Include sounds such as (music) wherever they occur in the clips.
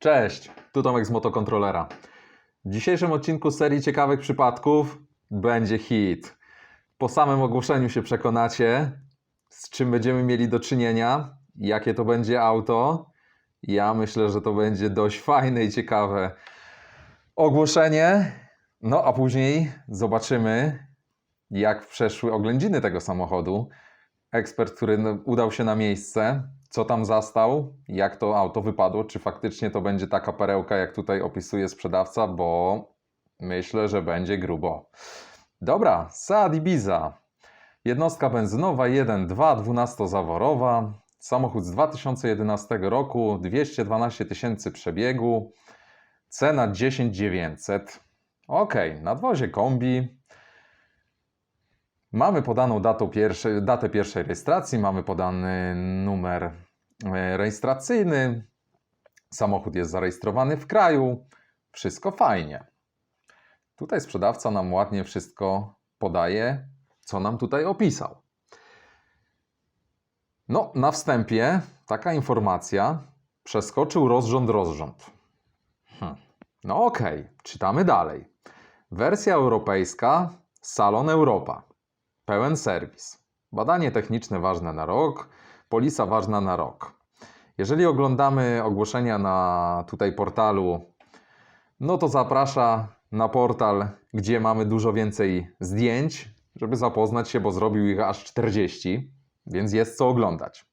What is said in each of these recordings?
Cześć, tu Tomek z Motokontrolera. W dzisiejszym odcinku serii ciekawych przypadków będzie hit. Po samym ogłoszeniu się przekonacie, z czym będziemy mieli do czynienia, jakie to będzie auto. Ja myślę, że to będzie dość fajne i ciekawe ogłoszenie. No a później zobaczymy, jak przeszły oględziny tego samochodu. Ekspert, który no, udał się na miejsce, co tam zastał, jak to auto wypadło, czy faktycznie to będzie taka perełka, jak tutaj opisuje sprzedawca, bo myślę, że będzie grubo. Dobra, Seat Ibiza. Jednostka benzynowa 1.2, 12-zaworowa. Samochód z 2011 roku, 212 tysięcy przebiegu. Cena 10 900. Ok, nadwozie kombi. Mamy podaną datę pierwszej, datę pierwszej rejestracji, mamy podany numer e, rejestracyjny. Samochód jest zarejestrowany w kraju. Wszystko fajnie. Tutaj sprzedawca nam ładnie wszystko podaje, co nam tutaj opisał. No, na wstępie taka informacja. Przeskoczył rozrząd rozrząd. Hm. No okej, czytamy dalej. Wersja europejska, Salon Europa. Pełen serwis. Badanie techniczne ważne na rok, polisa ważna na rok. Jeżeli oglądamy ogłoszenia na tutaj portalu, no to zaprasza na portal, gdzie mamy dużo więcej zdjęć, żeby zapoznać się, bo zrobił ich aż 40, więc jest co oglądać.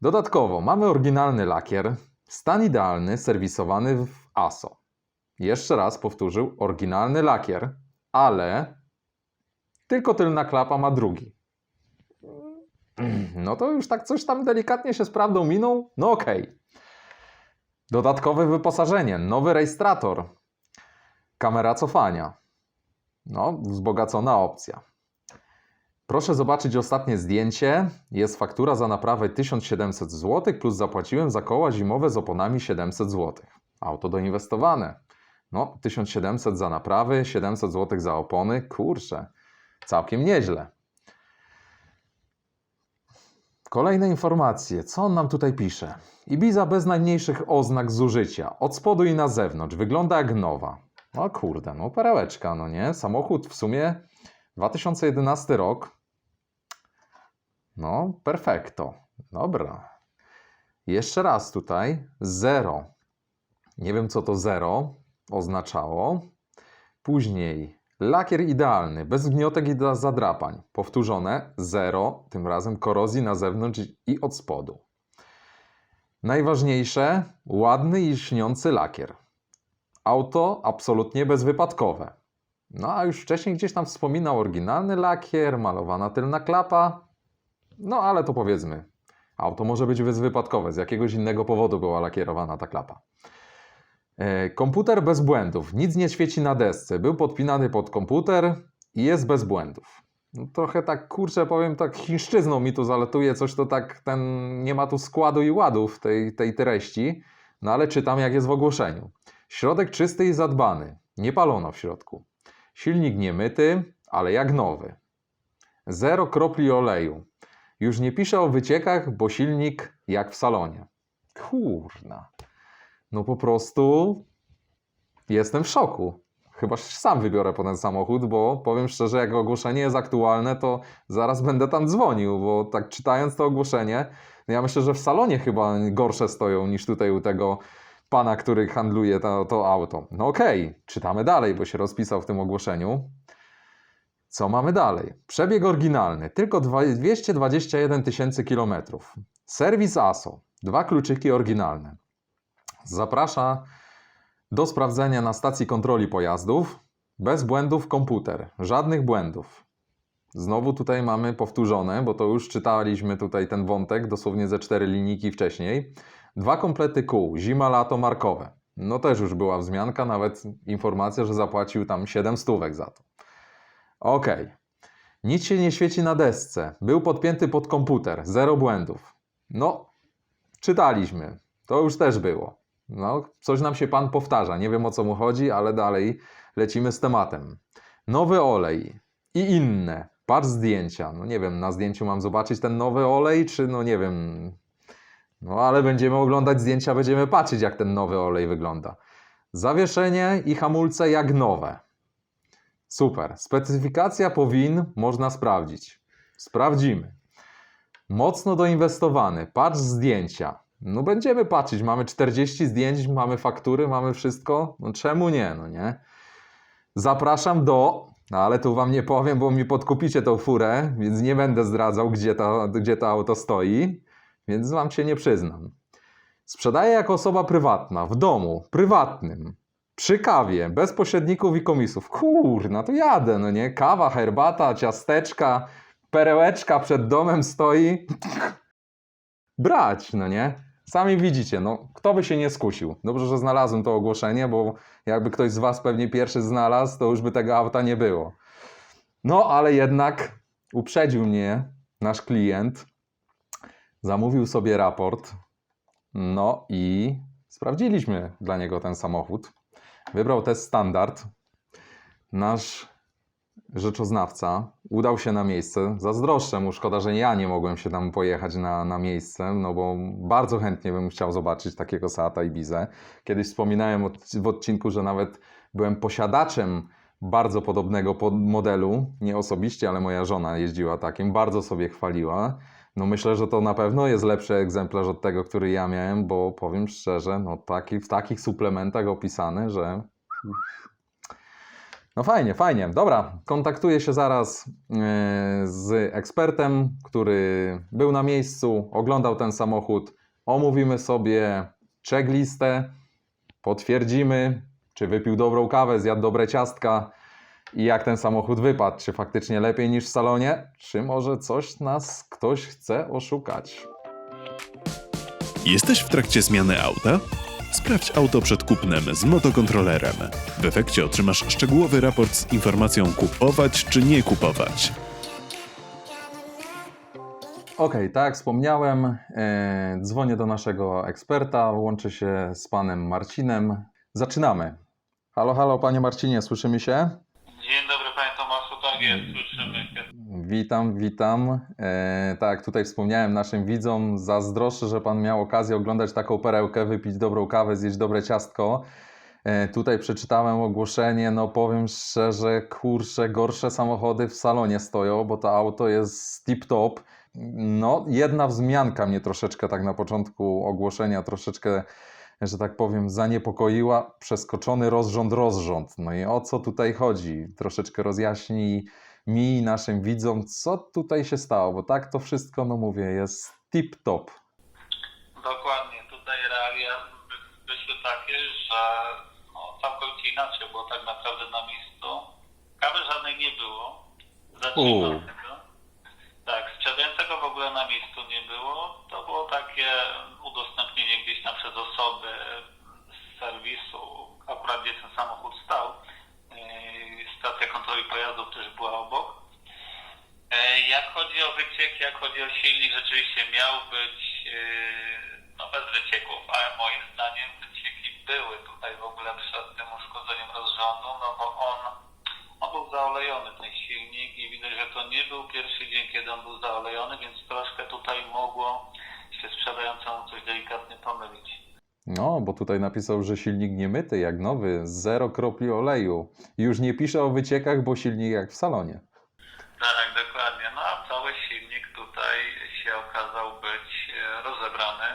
Dodatkowo mamy oryginalny lakier, stan idealny, serwisowany w ASO. Jeszcze raz powtórzył, oryginalny lakier, ale tylko tylna klapa ma drugi. No to już tak coś tam delikatnie się z prawdą minął. No okej. Dodatkowe wyposażenie, nowy rejestrator, kamera cofania. No, wzbogacona opcja. Proszę zobaczyć ostatnie zdjęcie. Jest faktura za naprawę 1700 zł, plus zapłaciłem za koła zimowe z oponami 700 zł. Auto doinwestowane. No, 1700 za naprawy, 700 zł za opony. Kurczę, całkiem nieźle. Kolejne informacje. Co on nam tutaj pisze? Ibiza bez najmniejszych oznak zużycia. Od spodu i na zewnątrz. Wygląda jak nowa. No kurde, no perełeczka, no nie? Samochód w sumie 2011 rok. No, perfekto. Dobra. Jeszcze raz tutaj. Zero. Nie wiem, co to zero oznaczało. Później lakier idealny, bez gniotek i zadrapań. Powtórzone. Zero, tym razem korozji na zewnątrz i od spodu. Najważniejsze, ładny i lśniący lakier. Auto absolutnie bezwypadkowe. No a już wcześniej gdzieś tam wspominał oryginalny lakier, malowana tylna klapa. No ale to powiedzmy, auto może być bezwypadkowe, z jakiegoś innego powodu była lakierowana ta klapa. E, Komputer bez błędów, nic nie świeci na desce, był podpinany pod komputer i jest bez błędów. No, trochę tak, kurczę, powiem tak, chińszczyzną mi tu zalatuje, coś to tak, ten, nie ma tu składu i ładów tej, tej treści, no ale czytam jak jest w ogłoszeniu. Środek czysty i zadbany, nie palono w środku. Silnik niemyty, ale jak nowy. Zero kropli oleju. Już nie piszę o wyciekach, bo silnik jak w salonie. Kurna. No po prostu jestem w szoku. Chyba sam wybiorę po ten samochód, bo powiem szczerze, jak ogłoszenie jest aktualne, to zaraz będę tam dzwonił, bo tak czytając to ogłoszenie, no ja myślę, że w salonie chyba gorsze stoją niż tutaj u tego pana, który handluje to, to auto. No okej, czytamy dalej, bo się rozpisał w tym ogłoszeniu. Co mamy dalej? Przebieg oryginalny, tylko dwa- 221 tysięcy kilometrów. Serwis ASO, dwa kluczyki oryginalne. Zaprasza do sprawdzenia na stacji kontroli pojazdów. Bez błędów komputer, żadnych błędów. Znowu tutaj mamy powtórzone, bo to już czytaliśmy tutaj ten wątek, dosłownie ze cztery linijki wcześniej. Dwa komplety kół, zima, lato markowe. No też już była wzmianka, nawet informacja, że zapłacił tam 7 stówek za to. Okej. Nic się nie świeci na desce. Był podpięty pod komputer, zero błędów. No, czytaliśmy. To już też było. No, coś nam się pan powtarza. Nie wiem o co mu chodzi, ale dalej lecimy z tematem. Nowy olej i inne. Patrz zdjęcia. No nie wiem, na zdjęciu mam zobaczyć ten nowy olej, czy no nie wiem, No ale będziemy oglądać zdjęcia, będziemy patrzeć, jak ten nowy olej wygląda. Zawieszenie i hamulce jak nowe. Super. Specyfikacja powin można sprawdzić. Sprawdzimy. Mocno doinwestowany. Patrz zdjęcia. No będziemy patrzeć. Mamy 40 zdjęć, mamy faktury, mamy wszystko. No czemu nie, no nie? Zapraszam do... No ale tu wam nie powiem, bo mi podkupicie tą furę, więc nie będę zdradzał, gdzie to, gdzie to auto stoi, więc wam się nie przyznam. Sprzedaję jako osoba prywatna, w domu, prywatnym, przy kawie, bez pośredników i komisów. Kurna, to jadę, no nie? Kawa, herbata, ciasteczka, perełeczka przed domem stoi. Brać, no nie? Sami widzicie, no kto by się nie skusił. Dobrze, że znalazłem to ogłoszenie, bo jakby ktoś z Was pewnie pierwszy znalazł, to już by tego auta nie było. No, ale jednak uprzedził mnie nasz klient, zamówił sobie raport, no i sprawdziliśmy dla niego ten samochód. Wybrał test standard. Nasz rzeczoznawca udał się na miejsce. Zazdroszczę mu, szkoda, że ja nie mogłem się tam pojechać na, na miejsce, no bo bardzo chętnie bym chciał zobaczyć takiego Seata Ibizę. Kiedyś wspominałem w odcinku, że nawet byłem posiadaczem bardzo podobnego pod modelu, nie osobiście, ale moja żona jeździła takim, bardzo sobie chwaliła. No myślę, że to na pewno jest lepszy egzemplarz od tego, który ja miałem, bo powiem szczerze, no taki, w takich suplementach opisany, że no fajnie, fajnie. Dobra, kontaktuję się zaraz yy, z ekspertem, który był na miejscu, oglądał ten samochód. Omówimy sobie checklistę, potwierdzimy, czy wypił dobrą kawę, zjadł dobre ciastka i jak ten samochód wypadł. Czy faktycznie lepiej niż w salonie, czy może coś nas ktoś chce oszukać. Jesteś w trakcie zmiany auta? Sprawdź auto przed kupnem z motokontrolerem. W efekcie otrzymasz szczegółowy raport z informacją kupować czy nie kupować. Okej, tak jak wspomniałem, e, dzwonię do naszego eksperta, łączę się z panem Marcinem. Zaczynamy. Halo, halo, panie Marcinie, słyszymy się? Dzień dobry Witam, witam. E, tak, tutaj wspomniałem naszym widzom, zazdroszczę, że Pan miał okazję oglądać taką perełkę, wypić dobrą kawę, zjeść dobre ciastko. E, tutaj przeczytałem ogłoszenie, no powiem szczerze, kurczę, gorsze samochody w salonie stoją, bo to auto jest tip-top. No, jedna wzmianka mnie troszeczkę tak na początku ogłoszenia, troszeczkę, że tak powiem, zaniepokoiła. Przeskoczony rozrząd, rozrząd. No i o co tutaj chodzi? Troszeczkę rozjaśnij mi i naszym widzom, co tutaj się stało, bo tak to wszystko, no mówię, jest tip-top. Dokładnie, tutaj realia wyszły takie, że no, całkowicie inaczej, bo tak naprawdę na miejscu kawy żadnej nie było. Zacznijmy U. od tego. Tak, sprzedającego w ogóle na miejscu nie było. To było takie udostępnienie przez osoby z serwisu, akurat gdzie ten samochód stał. Yy, Stacja kontroli pojazdów też była obok. E, Jak chodzi o wyciek, jak chodzi o silnik, rzeczywiście miał być e, no, bez wycieków, ale moim zdaniem wycieki były tutaj w ogóle przed tym uszkodzeniem rozrządu, no bo on, on był zaolejony, ten silnik i widać, że to nie był pierwszy dzień, kiedy on był zaolejony, więc troszkę tutaj mogło się sprzedającemu coś delikatnie pomylić. No, bo tutaj napisał, że silnik nie myty, jak nowy, zero kropli oleju. Już nie pisze o wyciekach, bo silnik jak w salonie. Tak, dokładnie. No a cały silnik tutaj się okazał być e, rozebrany.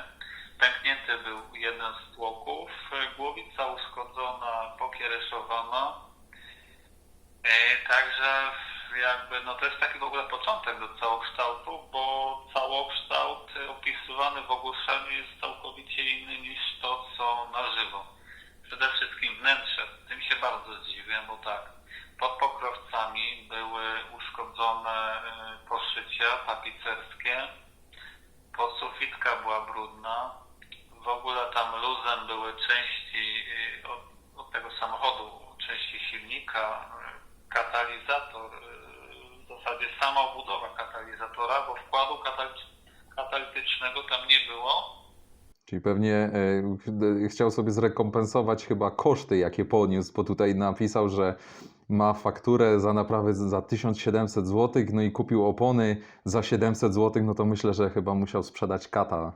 Pęknięty był jeden z tłoków, e, głowica uszkodzona, pokiereszowana. E, Także jakby, no to jest taki w ogóle początek do całokształtu, bo całokształt opisywany w ogłoszeniu jest całkowicie inny niż to, co na żywo. Przede wszystkim wnętrze. Tym się bardzo zdziwiłem, bo tak, pod pokrowcami były uszkodzone y, poszycia tapicerskie, podsufitka była brudna, w ogóle tam luzem były części y, od, od tego samochodu, części silnika, y, katalizator, zasadzie sama budowa katalizatora, bo wkładu katalitycznego tam nie było. Czyli pewnie e, chciał sobie zrekompensować chyba koszty, jakie poniósł, bo tutaj napisał, że ma fakturę za naprawę za 1700 zł, no i kupił opony za 700 zł, no to myślę, że chyba musiał sprzedać kata.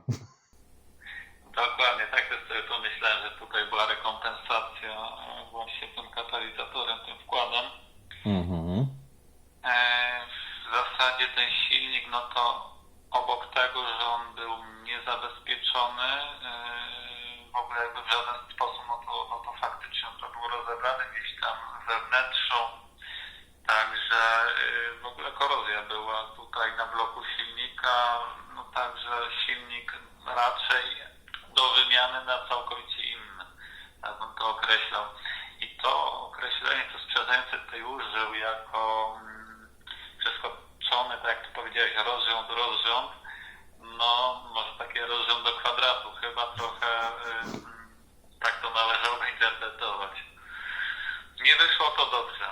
Dokładnie, tak też sobie to myślałem, że tutaj była rekompensacja właśnie tym katalizatorem, tym wkładem. Mhm. No to obok tego, że on był niezabezpieczony, e, w ogóle jakby w żaden sposób, no to, no to faktycznie to był rozebrany gdzieś tam we wnętrzu. Także e, w ogóle korozja była tutaj na bloku silnika, no także silnik raczej do wymiany na całkowicie inny. Tak bym to określał. I to określenie, to sprzedający tutaj użył jako mm, przeskoczony, tak powiedziałeś, rozrząd, rozrząd, no może takie rozrząd do kwadratu, chyba trochę y, tak to należałoby interpretować. Nie wyszło to dobrze.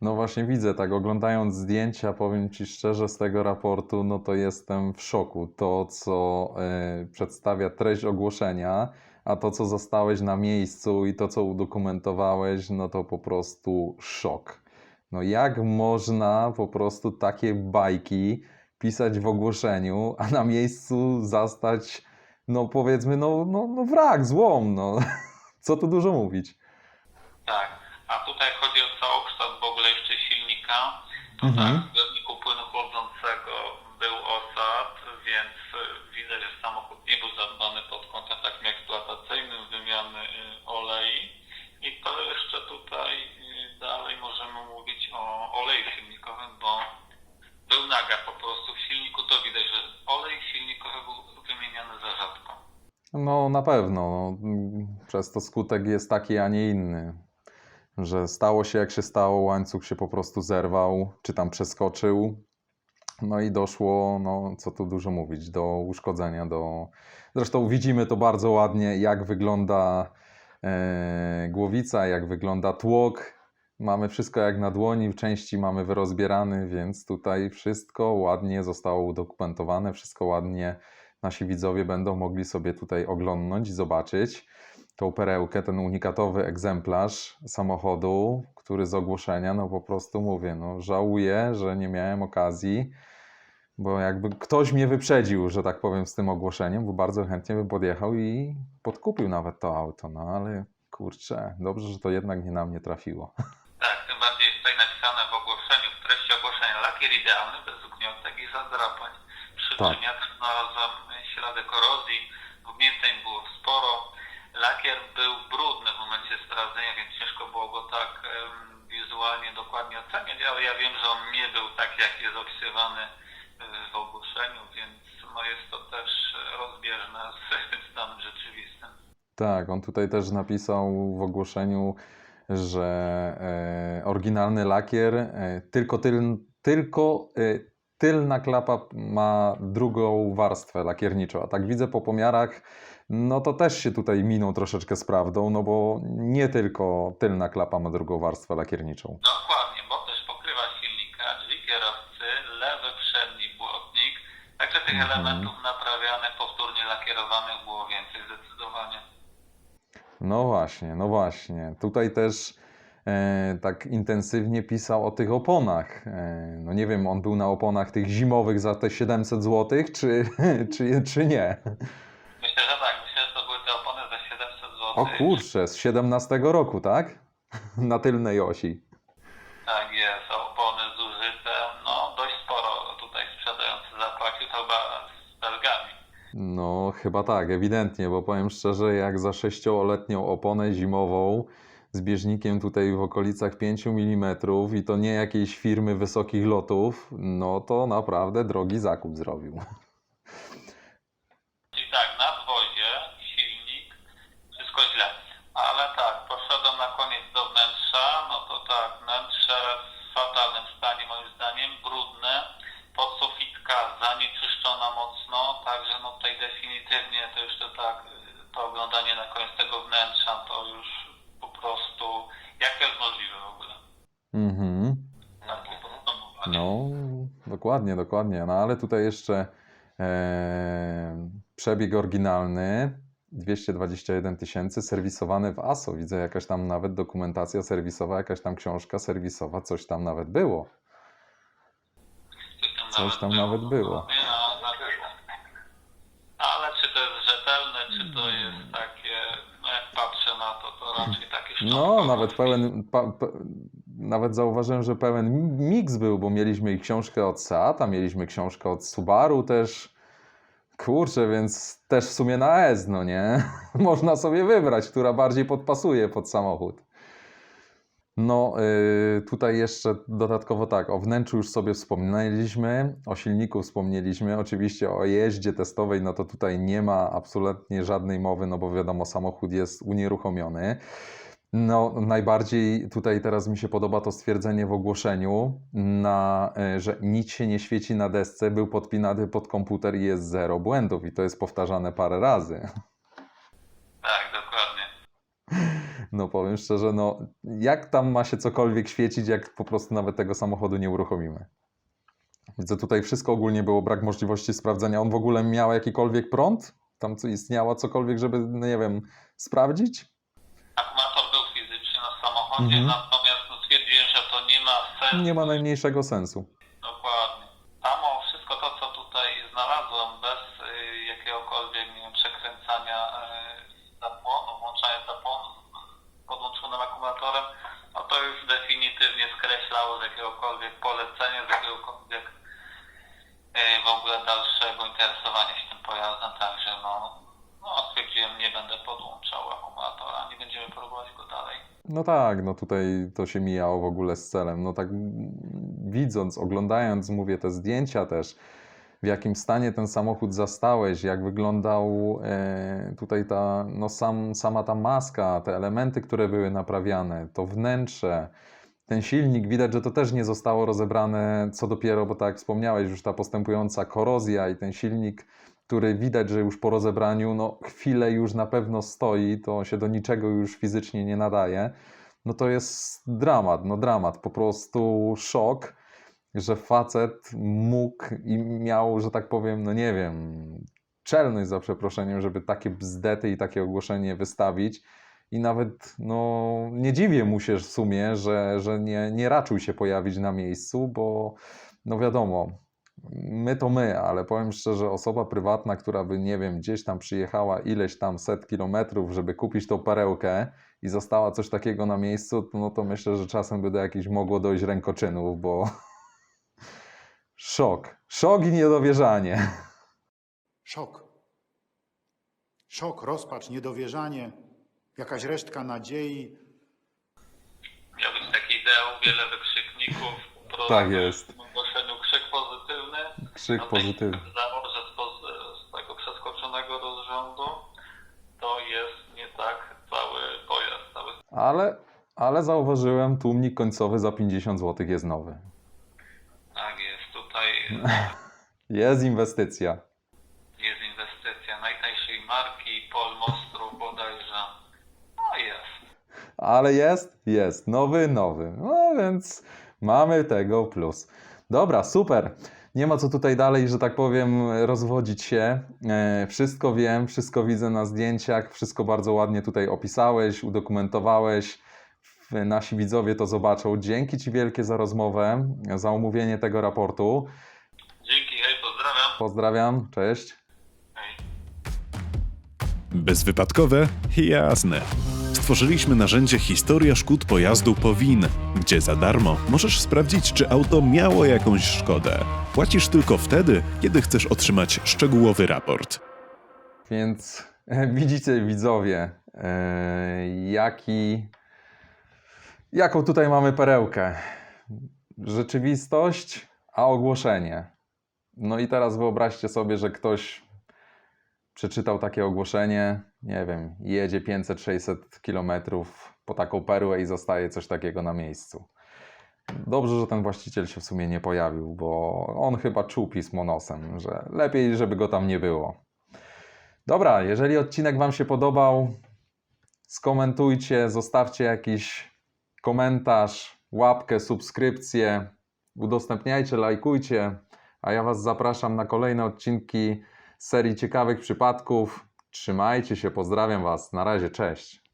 No właśnie widzę, tak oglądając zdjęcia, powiem Ci szczerze, z tego raportu, no to jestem w szoku. To, co e, przedstawia treść ogłoszenia, a to, co zostałeś na miejscu i to, co udokumentowałeś, no to po prostu szok. No jak można po prostu takie bajki pisać w ogłoszeniu, a na miejscu zastać, no powiedzmy, no, no, no wrak, złom, no. (laughs) Co tu dużo mówić. Tak, a tutaj chodzi o całokształt w ogóle jeszcze silnika. To Mhm. tak, w zbiorniku płynu chłodzącego był osad, więc y, widać, że samochód nie był zadbany pod kątem takim eksploatacyjnym wymiany y, olei. I to jeszcze tutaj y, dalej możemy mówić o oleju silnikowym, bo był naga po prostu w silniku, to widać, że olej silnikowy był wymieniany za rzadko. No, na pewno. No, przez to skutek jest taki, a nie inny. Że stało się jak się stało, łańcuch się po prostu zerwał, czy tam przeskoczył. No i doszło, no co tu dużo mówić, do uszkodzenia. Do... Zresztą widzimy to bardzo ładnie, jak wygląda e, głowica, jak wygląda tłok. Mamy wszystko jak na dłoni, w części mamy wyrozbierany, więc tutaj wszystko ładnie zostało udokumentowane, wszystko ładnie nasi widzowie będą mogli sobie tutaj oglądnąć zobaczyć tą perełkę, ten unikatowy egzemplarz samochodu, który z ogłoszenia, no po prostu mówię, no żałuję, że nie miałem okazji, bo jakby ktoś mnie wyprzedził, że tak powiem, z tym ogłoszeniem, bo bardzo chętnie bym podjechał i podkupił nawet to auto, no ale kurczę, dobrze, że to jednak nie na mnie trafiło. (laughs) Tak, tym bardziej jest tutaj napisane w ogłoszeniu, w treści lakier idealny bez ugniatek i zadrapań. Przy Tak. przymiotach znalazłem ślady korozji, wgnięteń było sporo. Lakier był brudny w momencie sprawdzenia, więc ciężko było go tak em, wizualnie dokładnie oceniać, ale ja wiem, że on nie był tak, jak jest opisywany e, w ogłoszeniu, więc no jest to też rozbieżne z tym (laughs) stanem rzeczywistym. Tak, on tutaj też napisał w ogłoszeniu, że e, oryginalny lakier, e, tylko, tyl, tylko e, tylna klapa ma drugą warstwę lakierniczą. A tak widzę po pomiarach, no to też się tutaj minął troszeczkę z prawdą, no bo nie tylko tylna klapa ma drugą warstwę lakierniczą. Dokładnie, bo też pokrywa silnika, drzwi kierowcy, lewy przedni błotnik. Także tych Mhm. elementów naprawianych, powtórnie lakierowanych było więcej zdecydowanie. No właśnie, no właśnie. Tutaj też tak intensywnie pisał o tych oponach. E, no nie wiem, on był na oponach tych zimowych za te 700 zł, czy, (laughs) czy, czy nie? Myślę, że tak, myślę, że to były te opony za 700 zł. O kurczę, z 17 roku, tak? (laughs) Na tylnej osi. Tak jest, opony zużyte, no dość sporo tutaj sprzedający zapłacił, to chyba z belgami. No, chyba tak, ewidentnie, bo powiem szczerze, jak za sześcioletnią oponę zimową z bieżnikiem tutaj w okolicach 5 mm i to nie jakiejś firmy wysokich lotów, no to naprawdę drogi zakup zrobił. Czyli tak, nadwozie, silnik, wszystko źle. Ale tak, poszedłem na koniec do wnętrza, no to tak, wnętrze w fatalnym stanie moim zdaniem, brudne, podsufitka zanieczyszczona mocno, także no tutaj definitywnie to jeszcze tak, y, to oglądanie na koniec tego wnętrza to już po prostu, jak to jest możliwe w ogóle? Mhm. Takie podsumowanie. No, dokładnie, dokładnie. No ale tutaj jeszcze e, przebieg oryginalny 221 tysięcy, serwisowany w ASO. Widzę jakaś tam nawet dokumentacja serwisowa, jakaś tam książka serwisowa, coś tam nawet było. Coś tam nawet było. Ale czy to jest rzetelne, czy to jest takie, no jak patrzę na to, to raczej takie No, nawet pełen, pa, nawet zauważyłem, że pełen miks był, bo mieliśmy i książkę od Seata, mieliśmy książkę od Subaru też. Kurczę, więc też w sumie na S, no nie? (laughs) Można sobie wybrać, która bardziej podpasuje pod samochód. No, yy, tutaj jeszcze dodatkowo tak, o wnętrzu już sobie wspomnieliśmy, o silniku wspomnieliśmy, oczywiście o jeździe testowej, no to tutaj nie ma absolutnie żadnej mowy, no bo wiadomo, samochód jest unieruchomiony. No, najbardziej tutaj teraz mi się podoba to stwierdzenie w ogłoszeniu, na, y, że nic się nie świeci na desce, był podpinany pod komputer i jest zero błędów i to jest powtarzane parę razy. Tak, dokładnie. No powiem szczerze, no jak tam ma się cokolwiek świecić, jak po prostu nawet tego samochodu nie uruchomimy? Widzę tutaj wszystko ogólnie było, brak możliwości sprawdzenia. On w ogóle miał jakikolwiek prąd? Tam co istniało cokolwiek, żeby, no nie wiem, sprawdzić? Akumulator Mhm. natomiast stwierdziłem, że to nie ma sensu. Nie ma najmniejszego sensu. Dokładnie. Samo wszystko to, co tutaj znalazłem, bez y, jakiegokolwiek nie wiem, przekręcania y, zapłonu, włączania zapłonu z podłączonym akumulatorem, no to już definitywnie skreślało z jakiegokolwiek polecenia, z jakiegokolwiek y, w ogóle dalszego interesowania się tym pojazdem, także no, no stwierdziłem, nie będę podłączał akumulatora, nie będziemy próbować go dalej. No tak, no tutaj to się mijało w ogóle z celem. No tak widząc, oglądając, mówię, te zdjęcia też, w jakim stanie ten samochód zastałeś, jak wyglądał e, tutaj ta, no sam, sama ta maska, te elementy, które były naprawiane, to wnętrze, ten silnik, widać, że to też nie zostało rozebrane, co dopiero, bo tak jak wspomniałeś, już ta postępująca korozja i ten silnik, który widać, że już po rozebraniu, no chwilę już na pewno stoi, to się do niczego już fizycznie nie nadaje, no to jest dramat, no dramat, po prostu szok, że facet mógł i miał, że tak powiem, no nie wiem, czelność za przeproszeniem, żeby takie bzdety i takie ogłoszenie wystawić. I nawet no, nie dziwię mu się w sumie, że, że nie, nie raczył się pojawić na miejscu, bo no wiadomo, my to my, ale powiem szczerze, osoba prywatna, która by, nie wiem, gdzieś tam przyjechała ileś tam set kilometrów, żeby kupić tą perełkę i została coś takiego na miejscu, no to myślę, że czasem by do jakichś mogło dojść rękoczynów, bo szok, szok i niedowierzanie. Szok. Szok, rozpacz, niedowierzanie, jakaś resztka nadziei. Miał być taki ideał, wiele wykrzykników. Tak jest. Krzyk No pozytywny. że z, z tego przeskoczonego rozrządu to jest nie tak cały pojazd, cały Ale, ale zauważyłem, tłumnik końcowy za 50 zł jest nowy. tak jest. Tutaj (laughs) Jest inwestycja. jest inwestycja najtańszej marki, Polmostru bodajże. No jest. Ale jest? Jest. Nowy, nowy. No więc mamy tego plus. Dobra, super. Nie ma co tutaj dalej, że tak powiem, rozwodzić się. E, wszystko wiem, wszystko widzę na zdjęciach, wszystko bardzo ładnie tutaj opisałeś, udokumentowałeś. Nasi widzowie to zobaczą. Dzięki Ci wielkie za rozmowę, za omówienie tego raportu. Dzięki, hej, pozdrawiam. Pozdrawiam, cześć. Hej. Bezwypadkowe? Jasne. Stworzyliśmy narzędzie Historia szkód pojazdu POWIN, gdzie za darmo możesz sprawdzić, czy auto miało jakąś szkodę. Płacisz tylko wtedy, kiedy chcesz otrzymać szczegółowy raport. Więc (laughs) widzicie, widzowie, e, jaki, jaką tutaj mamy perełkę. Rzeczywistość, a ogłoszenie. No i teraz wyobraźcie sobie, że ktoś przeczytał takie ogłoszenie, nie wiem, jedzie 500-600 kilometrów po taką perłę i zostaje coś takiego na miejscu. Dobrze, że ten właściciel się w sumie nie pojawił, bo on chyba czuł pismo nosem, że lepiej, żeby go tam nie było. Dobra, jeżeli odcinek Wam się podobał, skomentujcie, zostawcie jakiś komentarz, łapkę, subskrypcję, udostępniajcie, lajkujcie, a ja Was zapraszam na kolejne odcinki serii ciekawych przypadków. Trzymajcie się, pozdrawiam Was. Na razie, cześć.